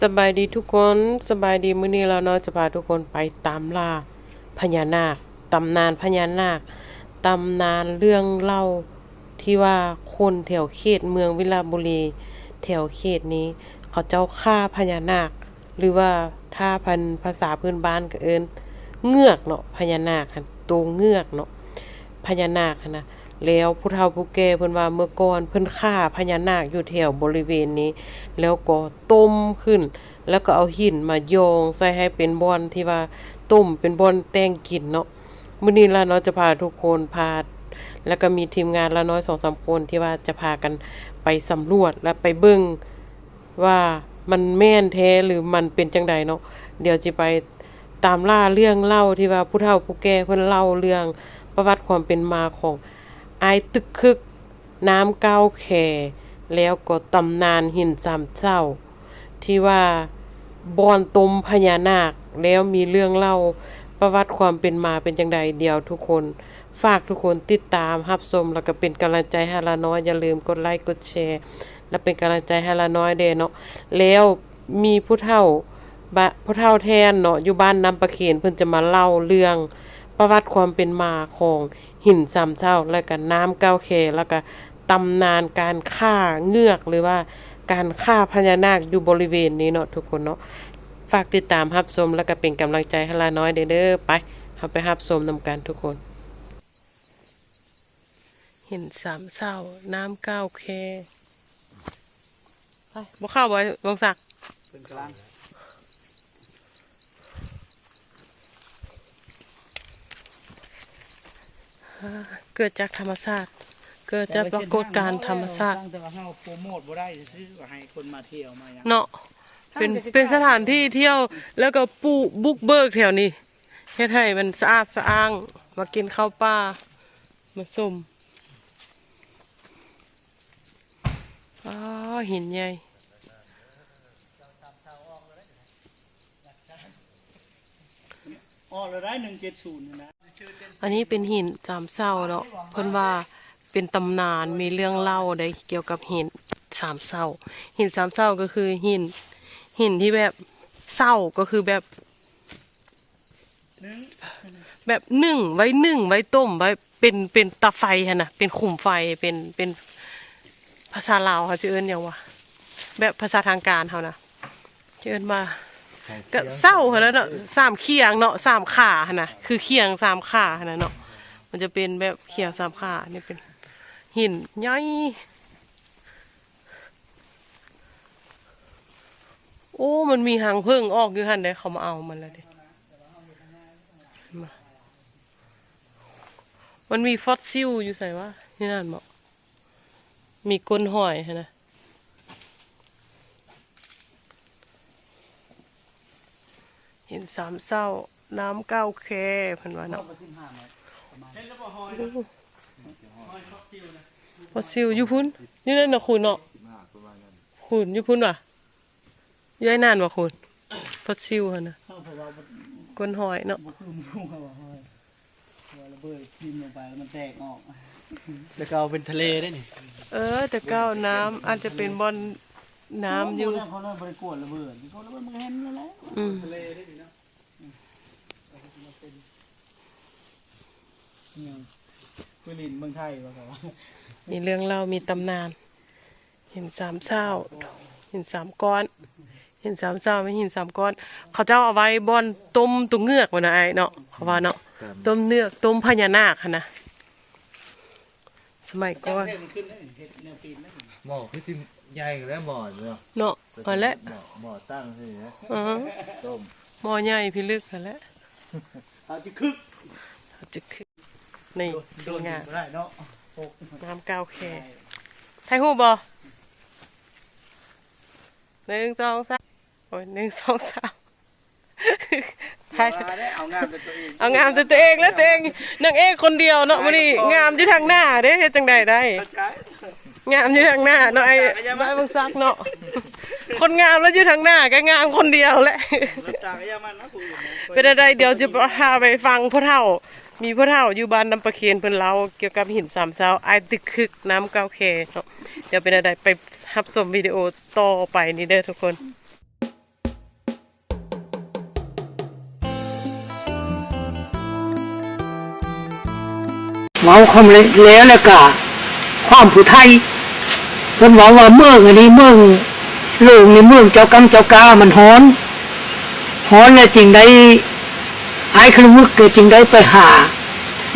สบายดีทุกคนสบายดีมื้อนี้เราเนาะจะพาทุกคนไปตามล่าพญานาคตำนานพญานาคตำนานเรื่องเล่าที่ว่าคนแถวเขตเมืองวิลาบุรี แถวเขตนี้ เขาเจ้าฆ่าพญานาค หรือว่าถ้าพันภาษาพื้นบ้านก็เอิ้นเงือกเนาะพญานาคตัวเงือกเนาะพญานาคนะ แล้วผู้เฒ่าผู้แก่เพิ่นว่าเมื่อก่อนเพิ่นฆ่าพญานาคอยู่แถวบริเวณนี้ แล้วก็ต้มขึ้น แล้วก็เอาหินมาโยงใส่ให้เป็นบอนที่ว่าต้มเป็นบอนแต่งกินเนาะมื้อนี้ล่ะเนาะจะพาทุกคนพาแล้วก็มีทีมงานละน้อย2-3คนที่ว่าจะพากันไปสำรวจและไปเบิ่งว่ามันแม่นแท้หรือมันเป็นจังใดเนาะเดี๋ยวจะไปตามล่าเรื่องเล่าที่ว่าผู้เฒ่าผู้แก่เพิ่นเล่าเรื่องประวัติความเป็นมาของ อายตึกคึก น้ำเก้าแข่ แล้วก็ตำนานหินสามเจ้า ที่ว่าบอนตมพญานาค แล้วมีเรื่องเล่าประวัติความเป็นมาเป็นจังใดเดียวทุกคน ฝากทุกคนติดตามรับชมแล้วก็เป็นกำลังใจให้ละน้อยอย่าลืมกดไลค์กดแชร์ และเป็นกำลังใจให้ละน้อยเด้เนาะแล้วมีผู้เฒ่าผู้เฒ่าแทนเนาะอยู่บ้านน้ำประเคนเพิ่นจะมาเล่าเรื่อง ประวัติความเป็นมาของหินสามเจ้า และก็น้ำเก้าวแคแล้วก็ตำนานการฆ่าเงือกหรือว่าการฆ่าพญานาคอยู่บริเวณนี้เนาะทุกคนเนาะฝากติดตามรับชมแล้วก็เป็นกำลังใจให้ละน้อยเด้อเดอไปเฮาไปรับชมนำกันทุกคนหินสามเศร้า น้ำเก้าวแคไปบ่เข้าบ่วงศักดิ์เป็นกลาง เกิดจากธรรมชาติ เกิดจากปรากฏการณ์ธรรมชาติ แต่ว่าเฮาโปรโมทบ่ได้ซื้อว่าให้คนมาเที่ยวมาหยังเนาะเป็นเป็นสถานที่เที่ยวแล้วก็ปูบุกเบิกแถวนี้เฮ็ดให้มันสะอาดสะอ้างมากินข้าวปลามาส้มอ๋อหินใหญ่อ๋อเราได้170นี่นะ อันนี้เป็นหินสามเศร้าเนาะเพิ่นว่าเป็นตำนานมีเรื่องเล่าได้เกี่ยวกับหินสามเศร้า หินสามเศร้าก็คือหิน หินที่แบบเศร้าก็คือแบบแบบนึ่งไว้นึ่งไว้ต้มไว้เป็นเป็นตาไฟฮะนะเป็นขุมไฟเป็นเป็นภาษาลาวเขาจะเอิ้นยังวะแบบภาษาทางการเขานะจะเอิ้นมา ก็เศร้าหั่นแหล้วเนาะสามเคียงเนาะสามขาหั่นนะคือเคียงสามขาหั่นนะเนาะมันจะเป็นแบบเคียงสามขานี่เป็นหินใหญ่โอ้ มันมีหางเพึ่งออกอยู่หันได้เขามาเอามันแล้วเด้มันมีฟอสซิลอยู่ใส่ว่าที่นั่นเหมาะมีก้นหอยฮะนะ ห็นสามเศร้า น้ำเก้าวแคเพันว่าเนาะประสิบห้าเมตรประมาณเห็นแล้วบ่ฮอยฮอยฟอกซิลนะฟอสซิลอยู่พุ่นนี่นั่นนะคุณเนาะคุณอยู่พุ่นวะอย้ายนานวะคุณฟอสซิลฮะนะเฮาเพราะว่าบ่ก้นหอยเนาะบ่คือหมูเขาว่าฮอยว่าระเบิดทิ่มลงไปแล้วมันแตกออกแล้วก็เอาเป็นทะเลได้นี่ เออ แต่ก้าวน้ำอาจจะเป็นบอลน้ำอยู่เขาเลยบ่ได้กวดระเบิดเขาระเบิดมันก็เห็นอยู่แล้วอืมทะเลได้นี่เนาะ เนี่ ยคุยลินเมืองไทยว่าเขาว่ามีเรื่องเล่ามีตำนาน เห็นสามเศร้าเห็นสามก้อน เห็นสามเศร้าไม่เห็นสามก้อน เขาเจ้าเอาไว้บอนต้มตุงเงือกวะนะไอเนาะเขาว่าเนาะต้มเนื้อกต้มพญานาคหั้นนะสมัยก่อนเฮ็ดมันขึ้นได้เฮ็ดแนวปีนได้หมอคือสิใหญ่แล้วหมอเนาะเนาะมาแล้วหมอหมอตั้งสินะอ๋อต้มหม้อใหญ่พิลึกกันแล้วเอาจะคึกเขาจะขึ้น นี่โดทีมนงานบ่ได้เนาะปกน้ำเก้าวแคไทยหูบอหนึ่งสองสามโอ้ยหนึ่งสองสามไทยมาได้เอางานเป็นตัวเองเอางามแต่ตัวเองแล้วตัวเองนางเอกคนเดียวเนาะมื้อนี้งามอยู่ทางหน้าเด้เฮ็ดจังใดได้เข้าใจงามอยู่ทางหน้าเนาะไอ้บ้านเบิ่งซักเนาะคนงามแล้วอยู่ทางหน้าก็งามคนเดียวแหละรับจากก็อย่ามันนะผู้อื่นนะเป็นอะไรเดี๋ยวจะพาไปฟังพ่อเฒ่า มีพระเท่าอยู่บ้านน้ำประเคียนเพิ่นเล่าเกี่ยวกับหินสามเสาไอตึกคึกน้ำเก้าเคเนเดี๋ยวเป็นอะไรไปหับสมวิดีโอต่อไปนี้เด้อทุกคนเว้าคำเล้วแล้วก็ความผู้ไทยเพิ่นว่าว่าเมืองอันนี้เมืองโลกนเมืองเจ้ากังเจ้ากามันฮ้อนฮ้อนแล้วจริงได้ไอ้ขลุกเกิดจริงได้ไปหา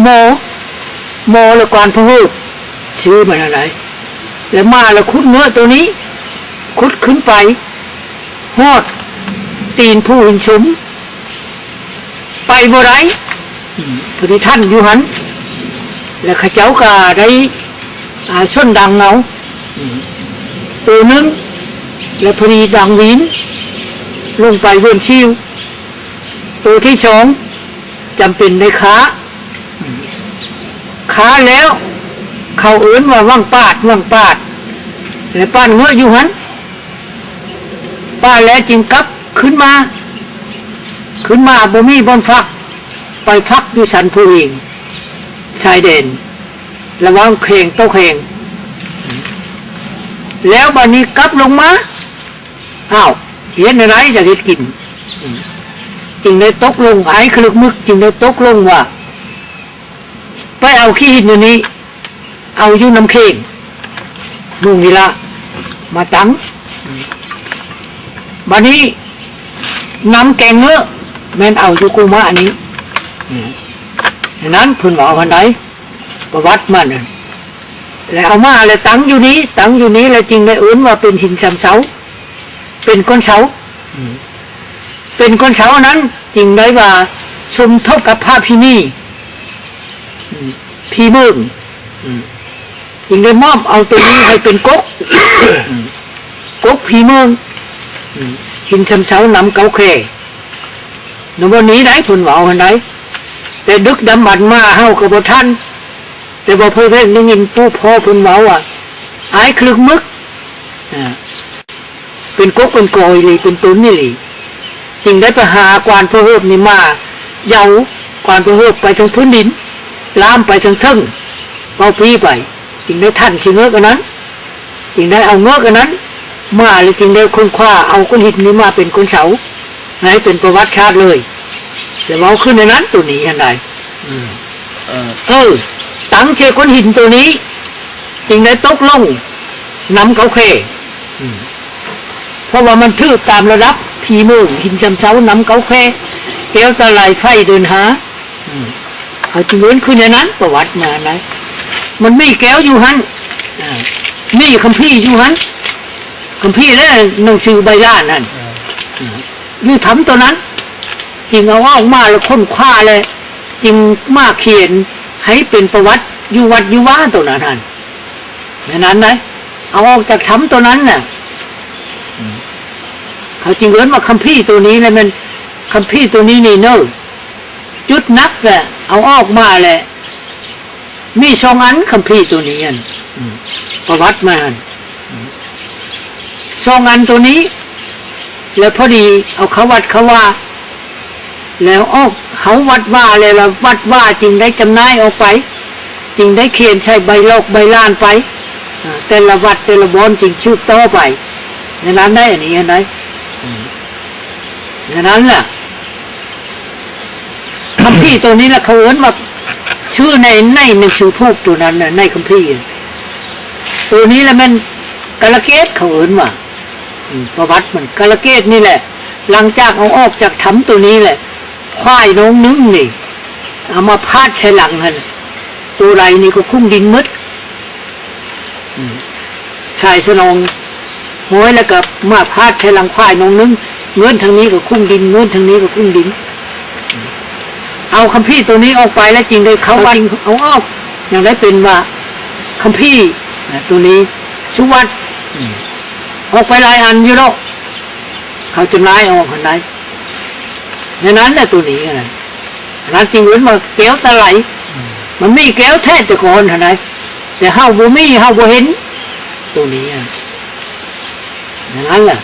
หมอหมละกวนพระหูชื่อมันอะไร แล้วมาล้วคุดเนื้อตัวนี้ คุดขึ้นไปหอด ตีนผู้หินชุมไปบ่ไรพอดีท่านอยู่หัน แล้วข้าเจ้าก็ได้อาส้นดังเงาตัวหนึง แล้วพอดีดังวินลงไปเวียนชิวตัวที่สองจำเป็นในขา ขาแล้ว เขาเอื้นว่าว่างปาดว่างปาดแล้วป้านเงื้ออยู่หันป้าแล้วจึงกลับขึ้นมา ขึ้นมาบ่มีบนฟัก ไปพักอยู่สันภูเองชายเด่นระวังเข่งโตเข่งแล้วบันนี้กลับลงมาอ้าวเสียในไรจะเห็ดกิน จึงได้ตกลงไอ้คลึกมึก จึงได้ตกลงว่า ไปเอาขี้หินอยู่นี้ เอาอยู่น้ำเข่งมุงนี่ละมาตั้งบันนี้น้ำแกงเงอแม่นเอาอยู่กูมาอันนี้ดังนั้นพุ่นบอกวันไหนประวัติมันแล้วเอามาแล้วตั้งอยู่นี้ ตั้งอยู่นี้แล้วจริงได้อื่นว่าเป็นหินสามเสา เป็นก้อนเสาเป็นก้อนเสาอันนั้นจริงได้ว่าสมทบกับภาพที่นี่ พี่เบิ่งอืมจึงได้มอบเอาตัวนี้ให้เป็นกกอืมกกพี่เมืองอืมหินสามเสานำเกาแค่นวันนี้ได้ผลว่าวันไหนแต่ดึกดำบันมาเฮากับบ่ท่าน แต่บ่เพื่อนได้ยินปู่พ่อเพิ่นเว้าอะอายคลึกมึกอ่าเป็นกกเป็นกอยเลยเป็นตุนนี่เลยจึงได้ไปหากวานพระเฮิบนี่มาเหยากวานพระเฮิบไปทางพื้นดิน ลามไปทางเทิงเอาพี่ไปจึงได้ท่านสิเงือกอันนั้นจึงได้เอาเงือกอันนั้น มาเลยจึงได้ค้นคว้าเอาก้อนหินนี้มาเป็นก้นเสาให้เป็นประวัติชาติเลยแล้วเอาขึ้นในนั้นตัวนี้อันใดเออเออตั้งเจก้อนหินตัวนี้ จึงได้ตกลงน้ำเขาเคเพราะว่ามันทืบตามระดับผีเมืองหินจำเสาน้ำเขาแค่แก้วตะไลไฟเดินหา เขาจึงเว้นขึ้นในนั้น ประวัติมาไหนมันไม่แก้วอยู่หันอ่ามีคำพี่อยู่หันคำพี่แล้วหนังสือใบล้านนั่นอยู่ทำตัวนั้นจึงเอาออกมาแล้วค้นคว้าเลยจึงมาเขียนให้เป็นประวัติอยู่วัดอยู่ว่าตัวนั้นนั่นอย่างนั้นนะเอาออกจากถ้ำตัวนั้นน่ะเขาจึงเอิ้นว่าคัมภีร์ตัวนี้เลยมันคัมภีร์ตัวนี้นี่เนอะ จุดนักแหละเอาออกมาแหละ มีสองอันคัมภีร์ตัวนี้อันประวัติมาอันอืมสองอันตัวนี้ แล้วพอดีเอาเขาวัดเขาว่า แล้วออกเขาวัดว่าเลยละวัดว่าจึงได้จำนายออกไปจึงได้เขียนใส่ใบโลกใบลานไปแต่ละวัดแต่ละบอนจึงชื่อต่อไปอย่างนั้นได้อันนี้อันไหนอย่างนั้นแหละ คำพี่ตัวนี้แหละเขาเอิ้นว่าชื่อในในหนังสือพูกตัวนั้นนะในคำพี่ตัวนี้แหละมันกาลเกตเขาเอิ้นว่าประวัติมันกาลเกตนี่แหละ หลังจากเอาออกจากถ้ำตัวนี้แหละควายน้องนึงนี่เอามาพาดใส่หลังหันตัวไรนี่ก็คุ้มดินมืดชายสนองห้อยแล้วก็มาพาดใส่หลังควายน้องนึงเงื่อนทางนี้ก็คุ้มดินเงื่อนทางนี้ก็คุ้มดิน เอาคำพี่ตัวนี้ออกไปแล้วจริงเลยเขาจริงเอาออกอย่างได้เป็นว่าคำพี่นะตัวนี้สุวัตออกไปหลายอันอยู่แล้วเขาจะนายออกคนไหนในนั้นแหละตัวนี้นะนั้นจริงเหมือนมาแก้วตะไหลมันมีแก้วแท้แต่ก่อนเท่านั้นแต่เฮาบ่มีเฮาบ่เห็น ตัวนี้อะในนั้นแหละ